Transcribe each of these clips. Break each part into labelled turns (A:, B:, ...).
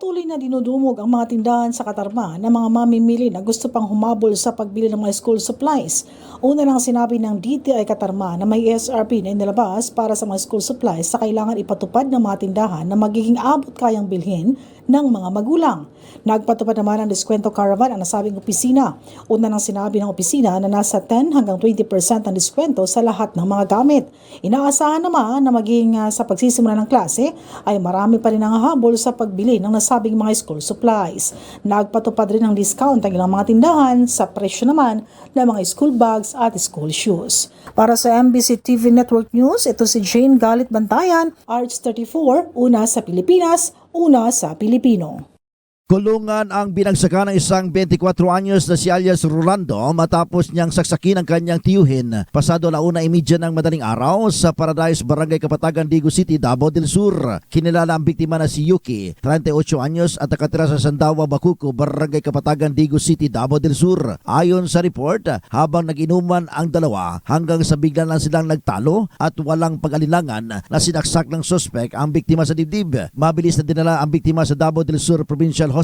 A: Patuloy na dinudumog ang mga tindahan sa Katarma ng mga mamimili na gusto pang humabol sa pagbili ng mga school supplies. Una lang sinabi ng DTI Katarma na may SRP na inilabas para sa mga school supplies sa kailangan ipatupad ng mga tindahan na magiging abot kayang bilhin ng mga magulang. Nagpatupad naman ang diskwento caravan ang nasabing opisina. Una nang sinabi ng opisina na nasa 10 hanggang 20% ang diskwento sa lahat ng mga gamit. Inaasahan naman na maging ah, sa pagsisimula ng klase ay marami pa rin ang habol sa pagbili ng nasabing mga school supplies. Nagpatupad rin ng discount ang ilang mga tindahan sa presyo naman ng mga school bags at school shoes. Para sa MBC TV Network News, ito si Jane Galit Bantayan, Arts 34, una sa Pilipinas, una sa Pilipino.
B: Kulungan ang binagsakan ng isang 24 anyos na si alias Rolando matapos niyang saksakin ang kanyang tiyuhin. Pasado launa imidya ng madaling araw sa Paradise Barangay Kapatagan, Digo City, Davao del Sur. Kinilala ang biktima na si Yuki, 38 anyos at nakatira sa Sandawa, Bakuko, Barangay Kapatagan, Digo City, Davao del Sur. Ayon sa report, habang nag-inuman ang dalawa hanggang sa bigla lang silang nagtalo at walang pag-alilangan na sinaksak ng suspect ang biktima sa dibdib. Mabilis na dinala ang biktima sa Davao del Sur Provincial Hospital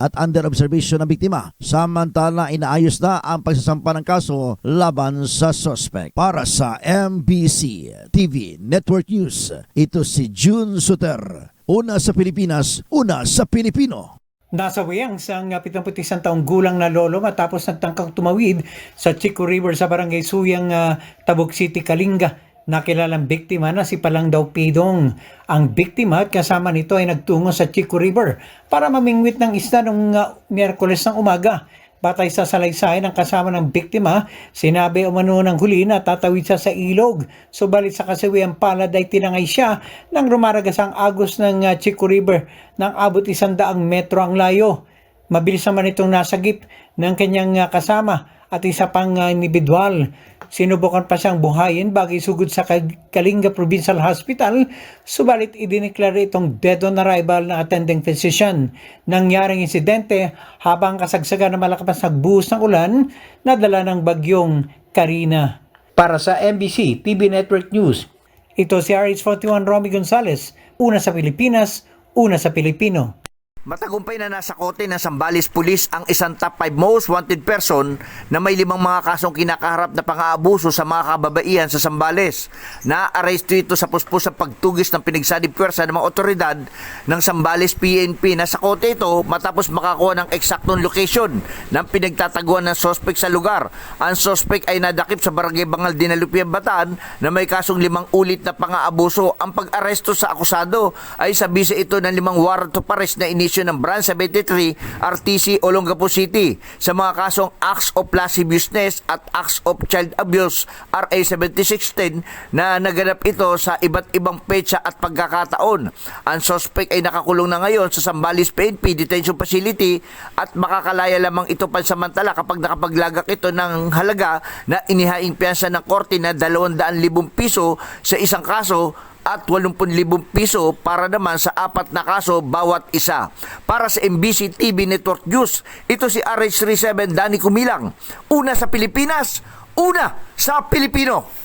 B: at under observation ang biktima. Samantala, inaayos na ang pagsasampa ng kaso laban sa suspect. Para sa MBC TV Network News, ito si June Suter. Una sa Pilipinas, una sa Pilipino.
C: Nasa wiyang sang 71 taong gulang na lolo matapos nagtangkang tumawid sa Chico River sa barangay Suyang, ah, Tabuk City, Kalinga. Nakilalang biktima na si Palang daw Pidong. Ang biktima at kasama nito ay nagtungo sa Chico River para mamingwit ng isda noong ah, Miyerkules ng umaga. Batay sa salaysay ng kasama ng biktima, sinabi umano ng huli na tatawid siya sa ilog. Subalit sa kasawiang palad ay tinangay siya nang rumaragas ang agos ng ah, Chico River nang abot isandaang metro ang layo. Mabilis naman itong nasagip ng kanyang ah, kasama at isa pang ah, individual. Sinubukan pa siyang buhayin bagay sugod sa Kal- Kalinga Provincial Hospital, subalit idineklara itong dead on arrival na attending physician. Nangyaring insidente habang malakas na buhos ng ulan na dala ng bagyong Karina. Para sa MBC TV Network News, ito si RH41 Romy Gonzalez, una sa Pilipinas, una sa Pilipino.
D: Matagumpay na nasa kote ng Sambales Police ang isang top 5 most wanted person na may limang mga kasong kinakaharap na pang-aabuso sa mga kababaihan sa Sambales. Na-aresto ito sa puspos sa pagtugis ng pinagsanib pwersa ng mga otoridad ng Sambales PNP. Nasa kote ito matapos makakuha ng eksaktong location ng pinagtataguan ng sospek sa lugar. Ang sospek ay nadakip sa Barangay Bangal Dinalupian Bataan na may kasong limang ulit na pang-aabuso. Ang pag-aresto sa akusado ay sa bisa ito ng limang warrant arrest na inisyo ng Branch 73 RTC Olongapo City sa mga kasong Acts of Lasciviousness at Acts of Child Abuse RA 7610 na naganap ito sa iba't ibang petsa at pagkakataon. Ang suspect ay nakakulong na ngayon sa Sambales PNP Detention Facility at makakalaya lamang ito pansamantala kapag nakapaglagak ito ng halaga na inihaing piyansa ng korte na 200,000 piso sa isang kaso at 80,000 piso para naman sa apat na kaso bawat isa. Para sa MBC TV Network News, ito si RH37 Danny Kumilang. Una sa Pilipinas, una sa Pilipino.